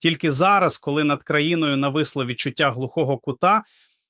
Тільки зараз, коли над країною нависло відчуття глухого кута,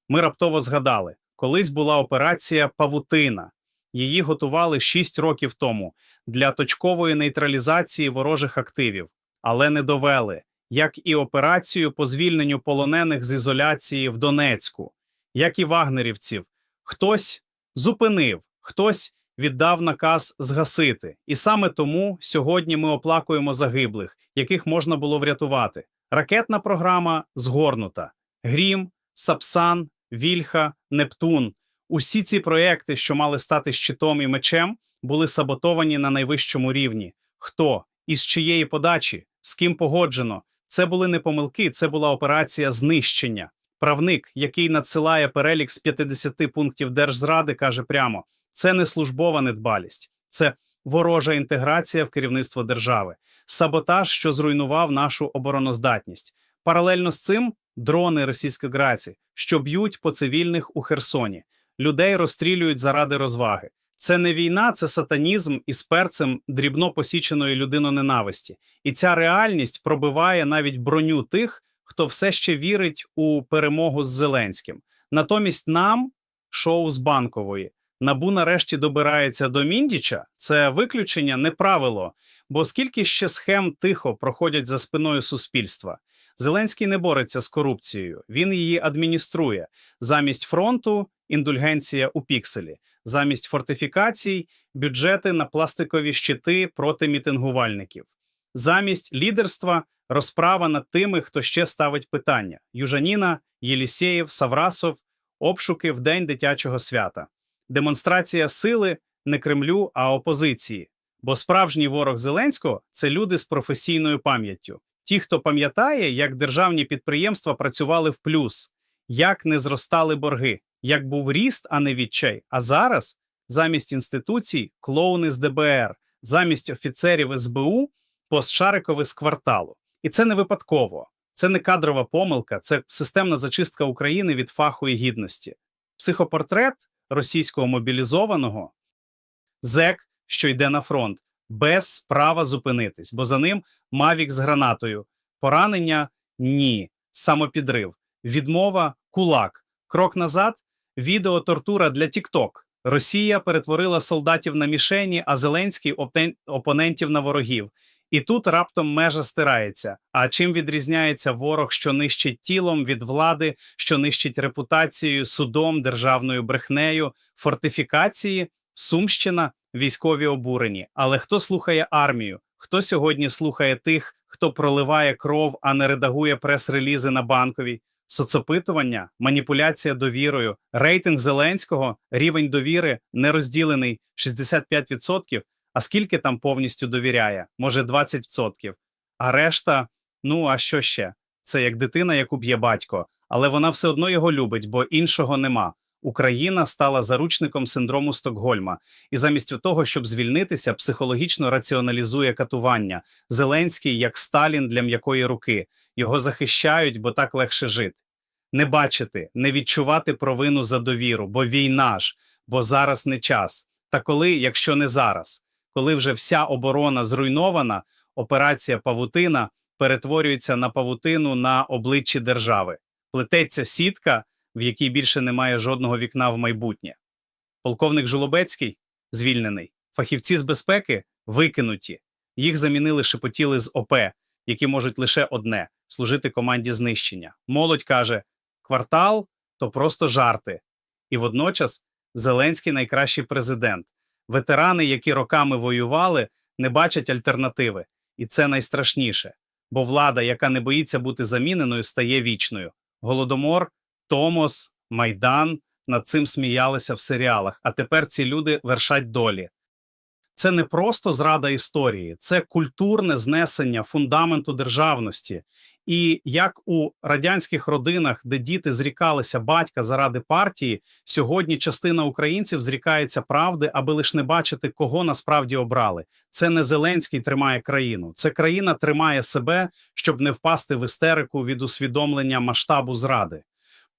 ми раптово згадали, колись була операція Павутина. Її готували 6 років тому для точкової нейтралізації ворожих активів, але не довели, як і операцію по звільненню полонених з ізоляції в Донецьку, як і вагнерівців. Хтось зупинив, хтось віддав наказ згасити. І саме тому сьогодні ми оплакуємо загиблих, яких можна було врятувати. Ракетна програма згорнута. Грім, Сапсан, Вільха, Нептун. Усі ці проекти, що мали стати щитом і мечем, були саботовані на найвищому рівні. Хто із чиєї подачі, з ким погоджено. Це були не помилки, це була операція знищення. Правник, який надсилає перелік з 50 пунктів держзради, каже прямо: це не службова недбалість, це ворожа інтеграція в керівництво держави, саботаж, що зруйнував нашу обороноздатність. Паралельно з цим дрони російської граці, що б'ють по цивільних у Херсоні. Людей розстрілюють заради розваги. Це не війна, це сатанізм із перцем дрібно посіченої людиноненависті. І ця реальність пробиває навіть броню тих, хто все ще вірить у перемогу з Зеленським. Натомість нам шоу з банкової. Набу нарешті добирається до Міндіча. Це виключення не правило. Бо скільки ще схем тихо проходять за спиною суспільства. Зеленський не бореться з корупцією, він її адмініструє. Замість фронту індульгенція у пікселі, замість фортифікацій бюджети на пластикові щити проти мітингувальників, замість лідерства розправа над тими, хто ще ставить питання: Южаніна, Єлісєєв, Саврасов, обшуки в день дитячого свята, демонстрація сили не Кремлю, а опозиції. Бо справжній ворог Зеленського це люди з професійною пам'яттю. Ті, хто пам'ятає, як державні підприємства працювали в плюс, як не зростали борги, як був ріст, а не відчай. А зараз замість інституцій клоуни з ДБР, замість офіцерів СБУ постшарикови з кварталу. І це не випадково, це не кадрова помилка, це системна зачистка України від фаху і гідності. Психопортрет російського мобілізованого зек, що йде на фронт, без права зупинитись, бо за ним мавік з гранатою, поранення ні, самопідрив, відмова кулак, крок назад, відеотортура для TikTok. Росія перетворила солдатів на мішені, а Зеленський опонентів на ворогів. І тут раптом межа стирається. А чим відрізняється ворог, що нищить тілом від влади, що нищить репутацією, судом, державною брехнею, фортифікації, сумщина, військові обурені. Але хто слухає армію? Хто сьогодні слухає тих, хто проливає кров, а не редагує прес-релізи на банковій? Соцопитування, маніпуляція довірою, рейтинг Зеленського, рівень довіри? Не розділений 65%, а скільки там повністю довіряє? Може 20%. А решта, ну а що ще? Це як дитина, яку б'є батько, але вона все одно його любить, бо іншого нема. Україна стала заручником синдрому Стокгольма, і замість того, щоб звільнитися, психологічно раціоналізує катування. Зеленський як Сталін для м'якої руки. Його захищають, бо так легше жити. Не бачити, не відчувати провину за довіру, бо війна ж, бо зараз не час. Та коли, якщо не зараз, коли вже вся оборона зруйнована, операція Павутина перетворюється на павутину на обличчі держави. Плететься сітка, в якій більше немає жодного вікна в майбутнє. Полковник Жолобецький звільнений, фахівці з безпеки викинуті. Їх замінили шепотіли з ОП, які можуть лише одне служити команді знищення. Молодь каже: квартал то просто жарти. І водночас Зеленський найкращий президент. Ветерани, які роками воювали, не бачать альтернативи, і це найстрашніше. Бо влада, яка не боїться бути заміненою, стає вічною. Голодомор, Томос, Майдан над цим сміялися в серіалах. А тепер ці люди вершать долі. Це не просто зрада історії, це культурне знесення фундаменту державності. І як у радянських родинах, де діти зрікалися батька заради партії, сьогодні частина українців зрікається правди, аби лише не бачити, кого насправді обрали. Це не Зеленський тримає країну, це країна тримає себе, щоб не впасти в істерику від усвідомлення масштабу зради.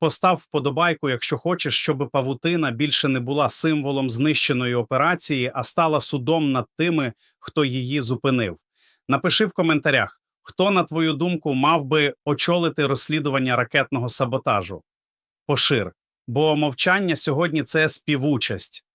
Постав вподобайку, якщо хочеш, щоб павутина більше не була символом знищеної операції, а стала судом над тими, хто її зупинив. Напиши в коментарях. Хто, на твою думку, мав би очолити розслідування ракетного саботажу? Пошир. Бо мовчання сьогодні це співучасть.